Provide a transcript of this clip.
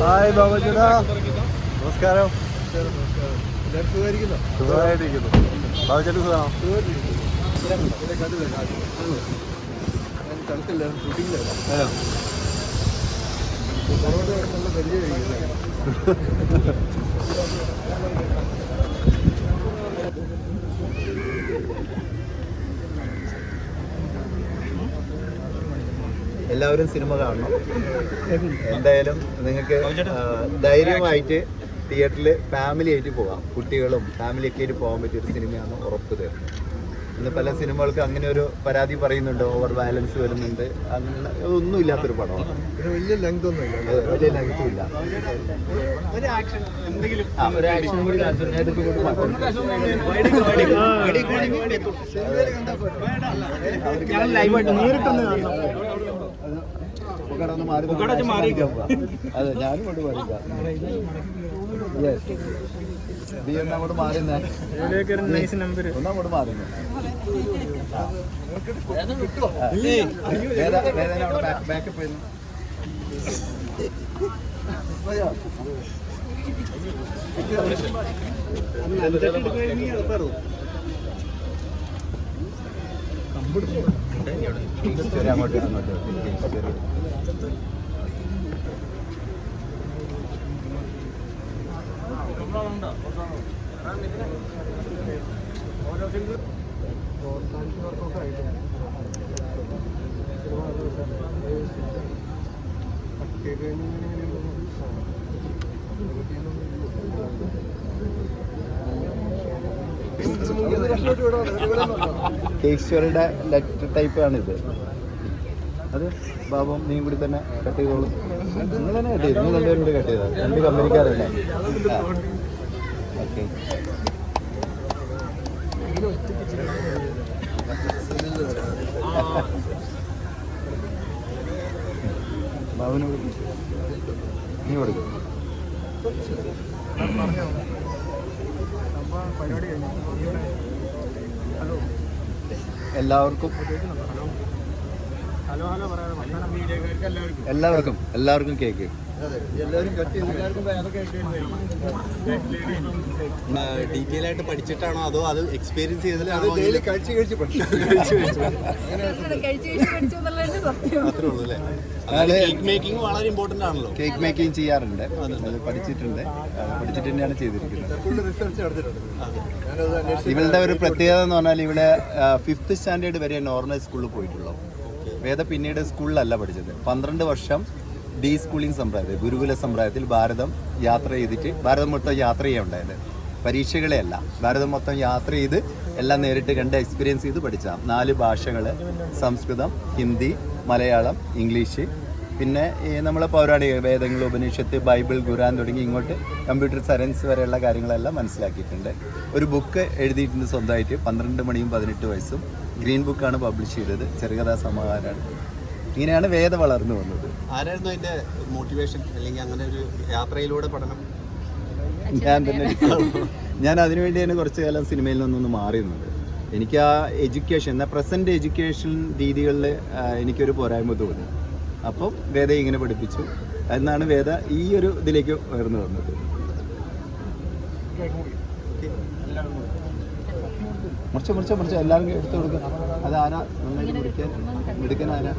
Hi ബാബുചേട്ടാ നമസ്കാരം. സുഖമായിട്ടിരിക്കുന്നു ബാബുചേട്ടൻ സുഖമാണോ? ആണോ? എല്ലാവരും സിനിമ കാണണം. എന്തായാലും നിങ്ങൾക്ക് ധൈര്യമായിട്ട് തിയേറ്ററിൽ ഫാമിലി ആയിട്ട് പോകാം കുട്ടികളും ഫാമിലിയൊക്കെ ആയിട്ട് പോകാൻ പറ്റിയ ഒരു സിനിമയാണ് ഉറപ്പ് തരുന്നത്. ഇന്ന് പല സിനിമകൾക്ക് അങ്ങനെ ഒരു പരാതി പറയുന്നുണ്ട്. ഓവർ ബാലൻസ് വരുന്നുണ്ട്. അങ്ങനെ ഒന്നും ഇല്ലാത്തൊരു പടമാണ്. വലിയ ലെങ്ത് ഒന്നും ഇല്ല അത് വലിയ ലെങ്ത്തും ഇല്ല. ഒരു ആക്ഷൻ അതെ ഞാനും കൊണ്ട് മാറിക്കാം യെസ് നീ ഒന്ന് അങ്ങോട്ട് മാറുന്നേ ഒന്നങ്ങോട്ട് മാറുന്നു ബാക്കപ്പ് ചെയ്യുന്നു ശരി അങ്ങോട്ട് അങ്ങോട്ട് കേശ്വരുടെ ലെറ്റർ ടൈപ്പ് ആണ് ഇത്. അത് ബാബും നീ കൂടി തന്നെ കട്ട് ചെയ്തോളൂ. നിങ്ങൾ തന്നെ കട്ട് ചെയ്തു? നിങ്ങൾ രണ്ടുപേരും കൂടി കട്ട് രണ്ട് കമ്പനിക്കാരല്ലേ ഓക്കെ നീ കൊടുക്കും എല്ലാവർക്കും എല്ലാവർക്കും എല്ലാവർക്കും കേക്ക്. ഡീറ്റെയിൽ ആയിട്ട് പഠിച്ചിട്ടാണോ അതോ അത് എക്സ്പീരിയൻസ് അത് ചെയ്തതിലാണോ ഡെയിലി കഴിച്ച് കഴിച്ച് പഠിച്ചു. കഴിച്ച് കഴിച്ച് പഠിച്ചു. എന്നുള്ളതിന്റെ സത്യം. അത്രേ ഉള്ളൂ അല്ലേ? ഞാൻ കേക്ക് മേക്കിംഗ് വളരെ ഇമ്പോർട്ടന്റ് ആണല്ലോ. കേക്ക് മേക്കിംഗ് ചെയ്യാറുണ്ട്. അത്. പഠിച്ചിട്ടുണ്ട്. പഠിച്ചിട്ട് തന്നെയാണ് ചെയ്തിരിക്കുന്നത്. ഇവളുടെ ഒരു പ്രത്യേകത എന്ന് പറഞ്ഞാൽ ഇവിടെ ഫിഫ്ത്ത് സ്റ്റാൻഡേർഡ് വരെ നോർമൽ സ്കൂളിൽ പോയിട്ടുള്ളൂ. വേദ പിന്നീട് സ്കൂളിലല്ല പഠിച്ചത്. പന്ത്രണ്ട് വർഷം ഡി സ്കൂളിംഗ് സമ്പ്രദായത്തിൽ ഗുരുകുല സമ്പ്രദായത്തിൽ ഭാരതം യാത്ര ചെയ്തിട്ട് ഭാരതം മൊത്തം യാത്ര ചെയ്യാൻ പരീക്ഷകളെയല്ല ഭാരതം മൊത്തം യാത്ര ചെയ്ത് എല്ലാം നേരിട്ട് കണ്ട് എക്സ്പീരിയൻസ് ചെയ്ത് പഠിച്ചതാണ് നാല് ഭാഷകൾ സംസ്കൃതം ഹിന്ദി മലയാളം ഇംഗ്ലീഷ്. പിന്നെ നമ്മളെ പൗരാണിക വേദങ്ങൾ ഉപനിഷത്ത് ബൈബിൾ ഖുറാൻ തുടങ്ങി ഇങ്ങോട്ട് കമ്പ്യൂട്ടർ സയൻസ് വരെയുള്ള കാര്യങ്ങളെല്ലാം മനസ്സിലാക്കിയിട്ടുണ്ട്. ഒരു ബുക്ക് എഴുതിയിട്ടുണ്ട് സ്വന്തമായിട്ട് പന്ത്രണ്ട് മണിയും പതിനെട്ട് വയസ്സും. ഗ്രീൻ ബുക്കാണ് പബ്ലിഷ് ചെയ്തത്. ചെറുകഥാ സമാഹാരമാണ് ഇങ്ങനെയാണ് വേദ വളർന്നു വന്നത്. ആരായിരുന്നു അതിന്റെ മോട്ടിവേഷൻ അല്ലെങ്കിൽ അങ്ങനെ ഒരു യാത്രയിലൂടെ പഠനം? ഞാൻ തന്നെ ഞാൻ അതിനുവേണ്ടിയാണ് കുറച്ചു കാലം സിനിമയിൽ നിന്നൊന്ന് മാറിയിരുന്നത് എനിക്ക് ആ എഡ്യൂക്കേഷൻ എന്നാൽ പ്രസന്റ് എഡ്യൂക്കേഷൻ രീതികളിൽ എനിക്കൊരു പോരായ്മ തോന്നി. അപ്പം വേദ ഇങ്ങനെ പഠിപ്പിച്ചു. എന്നാണ് വേദ ഈ ഒരു ഇതിലേക്ക് ഉയർന്നു വന്നത്. മുറിച്ച് മുറിച്ച് മുറിച്ച് എല്ലാവരും എടുത്തു കൊടുക്കുക അതാരാ നന്നായിട്ട് മുറിക്കാൻ എടുക്കാൻ ആരാ?